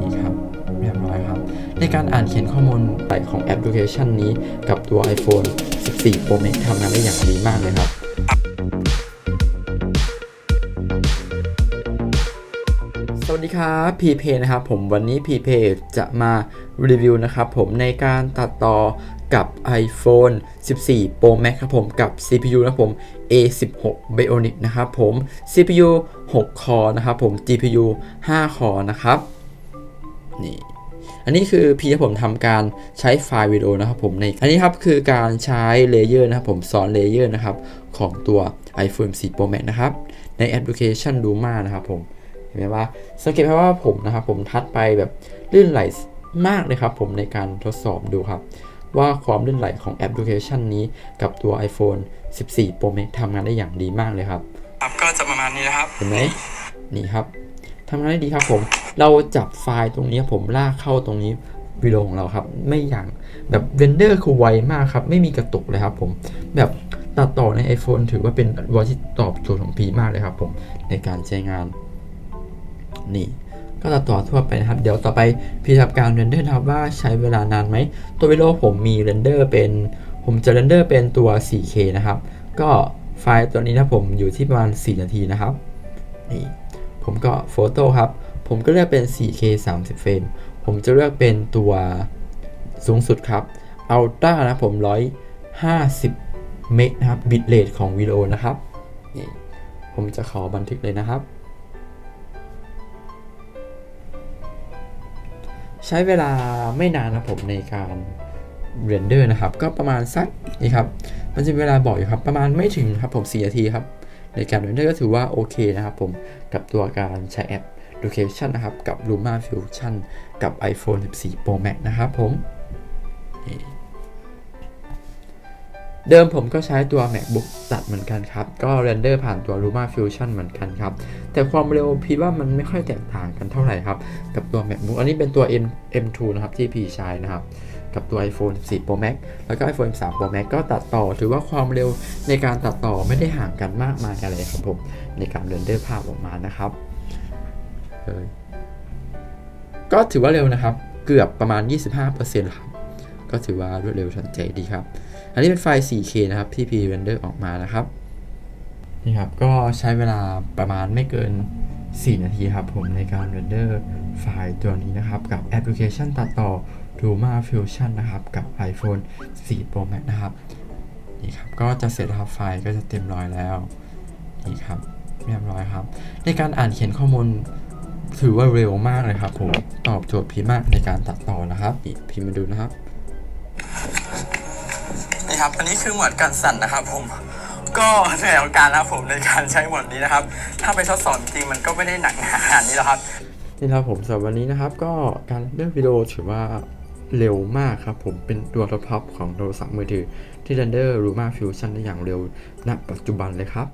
นี่ครับเรียบร้อยครับ ในการอ่านเขียนข้อมูลใส่ของแอปพลิเคชันนี้กับตัว iPhone 14 Pro Max ทำงานได้อย่างดีมากเลยครับ สวัสดีครับพีเพนะครับผมวันนี้พีเพจะมารีวิวนะครับผมในการตัดต่อกับ iPhone 14 Pro Max ครับผมกับ CPU นะผม A16 Bionic นะครับผม CPU 6 คอนะครับผม GPU 5 คอนะครับนี่อันนี้คือพี่ผมทำการใช้ไฟล์วิดีโอนะครับผมในอันนี้ครับคือการใช้เลเยอร์นะครับผมสอนเลเยอร์นะครับของตัว iPhone 14 Pro Max นะครับในแอปพลิเคชัน Luma นะครับผม เห็นไหมว่าสังเกตไหมว่าผมนะครับผมทัดไปแบบลื่นไหลมากเลยครับผมในการทดสอบดูครับ ว่าความลื่นไหลของแอปพลิเคชันนี้กับตัว iPhone 14 Pro Max ทำงานได้อย่างดีมากเลยครับครับก็จะประมาณนี้นะครับเห็นไหมนี่ครับทำงานได้ดีครับผม เราจับไฟล์ตรงนี้ผมลากเข้าตรงนี้วิดีโอของเราครับ ไม่อย่างแบบเรนเดอร์คือไวมากครับ ไม่มีกระตุกเลยครับผม แบบตัดต่อใน iPhone ถือว่าเป็นวอที่ตอบโจทย์ของพีมากเลยครับผมในการใช้งาน นี่ก็ตัดต่อทั่วไปนะครับ เดี๋ยวต่อไปพี่ทำการเรนเดอร์นะครับว่าใช้เวลานานไหม ตัววิดีโอผมมีเรนเดอร์เป็น ผมจะเรนเดอร์เป็นตัว 4K นะครับ ก็ไฟล์ตัวนี้นะผมอยู่ที่ประมาณ 4 นาทีนะครับ นี่ ผมก็โฟโต้ครับ ผมก็เลือกเป็น 4K 30 เฟรม ผมจะเลือกเป็นตัวสูงสุดครับ Ultra นะผม 150 เมกนะครับ บิตเรทของวิดีโอนะครับ นี่ ผมจะขอบันทึกเลยนะครับ ใช้เวลาไม่นานนะผมในการเรนเดอร์นะครับ ก็ประมาณสักนี่ครับ มันจะมีเวลาบอกอยู่ครับ ประมาณไม่ถึงครับผม4นาทีครับ ในการเรนเดอร์ก็ถือว่าโอเคนะครับผม กับตัวการใช้แอป Location นะครับ กับ Luma Fusion กับ iPhone 14 Pro Max นะครับผมนี่ เดิมผมก็ใช้ตัว MacBook ตัดเหมือนกันครับ ก็เรนเดอร์ผ่านตัว Luma Fusion เหมือนกันครับ แต่ความเร็วพี่ว่ามันไม่ค่อยแตกต่างกันเท่าไหร่ครับ กับตัว MacBook อันนี้เป็นตัว M M2 นะครับที่พี่ใช้นะครับ กับตัว iPhone 14 Pro Max แล้วก็ iPhone 13 Pro Max ก็ตัดต่อ ถือว่าความเร็วในการตัดต่อไม่ได้ห่างกันมากมายอะไรครับผมในการเรนเดอร์ภาพออกมานะครับเลยก็ถือว่าเร็วนะครับ เกือบประมาณ 25%ครับ ก็ถือว่ารวดเร็วทันใจดีครับ อันนี้เป็นไฟล์ 4K นะครับที่พีเรนเดอร์ออกมานะครับนี่ครับก็ใช้เวลาประมาณไม่เกิน 4 นาทีครับผมในการเรนเดอร์ไฟล์ตัวนี้นะครับ กับแอปพลิเคชันตัดต่อ Luma Fusion นะครับ กับ iPhone 4 Pro Max นะครับนี่ครับก็จะเสร็จครับไฟล์ก็จะเต็มร้อยแล้วนี่ครับเรียบร้อยครับ ในการอ่านเขียนข้อมูลถือว่าเร็วมากเลยครับผมตอบโจทย์พี่มากในการตัดต่อนะครับนี่พี่มาดูนะครับ ครับ อันนี้คือหมวดการสั่นนะครับ ผม ก็เหนื่อยองการนะผมในการใช้หมวดนี้นะครับ ถ้าไปทดสอบจริงมันก็ไม่ได้หนักหนาขนาดนี้หรอกครับนี่ครับผมสำหรับวันนี้นะครับ ก็การเลือกวิดีโอถือว่าเร็วมากครับผมเป็นตัวท็อปของโทรศัพท์มือถือที่ render Luma Fusion ได้อย่างเร็วณปัจจุบันเลยครับ